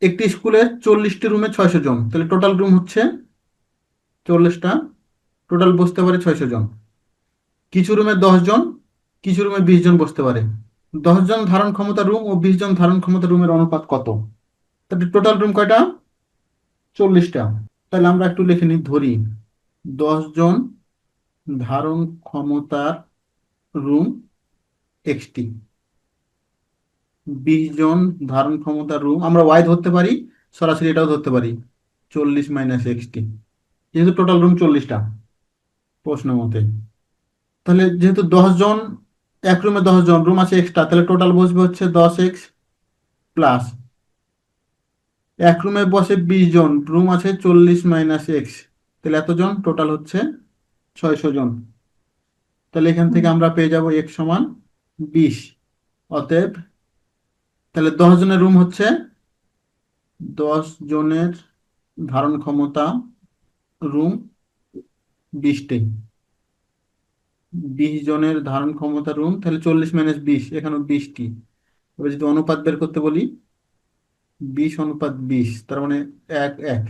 একটি স্কুলে চল্লিশটি রুমে ছয়শো জন। তাহলে টোটাল রুম হচ্ছে চল্লিশটা। টোটাল বসতে পারে ছয়শো জন। কিছু রুমে দশ জন, কিছু রুমে বিশ জন বসতে পারে। দশ জন ধারণ ক্ষমতা রুম ও বিশ জন ধারণ ক্ষমতা রুমের অনুপাত কত? তাহলে টোটাল রুম কয়টা? চল্লিশটা। তাহলে আমরা একটু লিখে নিই, ধরি। দশ জন ধারণ ক্ষমতার রুম এক্সটি বিশ জন ধারণ ক্ষমতার রুম আমরা ওয়াই ধরতে পারি, সরাসরি এটাও ধরতে পারি, চল্লিশ মাইনাস এক্সটি যেহেতু টোটাল রুম চল্লিশটা, প্রশ্ন মতে। তাহলে যেহেতু দশ জন, এক রুমে দশ জন রুম আছে এক্সট্রা তাহলে টোটাল বসবে হচ্ছে দশ এক্স প্লাস এক রুমে বসে বিশ জন রুম আছে চল্লিশ মাইনাস এক্স তাহলে এতজন টোটাল হচ্ছে ছয়শো জন। তাহলে এখান থেকে আমরা পেয়ে যাব এক সমান বিশ, অতএব তাহলে দশ জনের রুম হচ্ছে দশ জনের ধারণ ক্ষমতা রুম বিশটি। বিশ জনের ধারণ ক্ষমতা রুম তাহলে চল্লিশ মাইনাস বিশ এখানে বিশটি। এবার যদি অনুপাত বের করতে বলি, বিশ অনুপাত বিশ, তার মানে এক এক।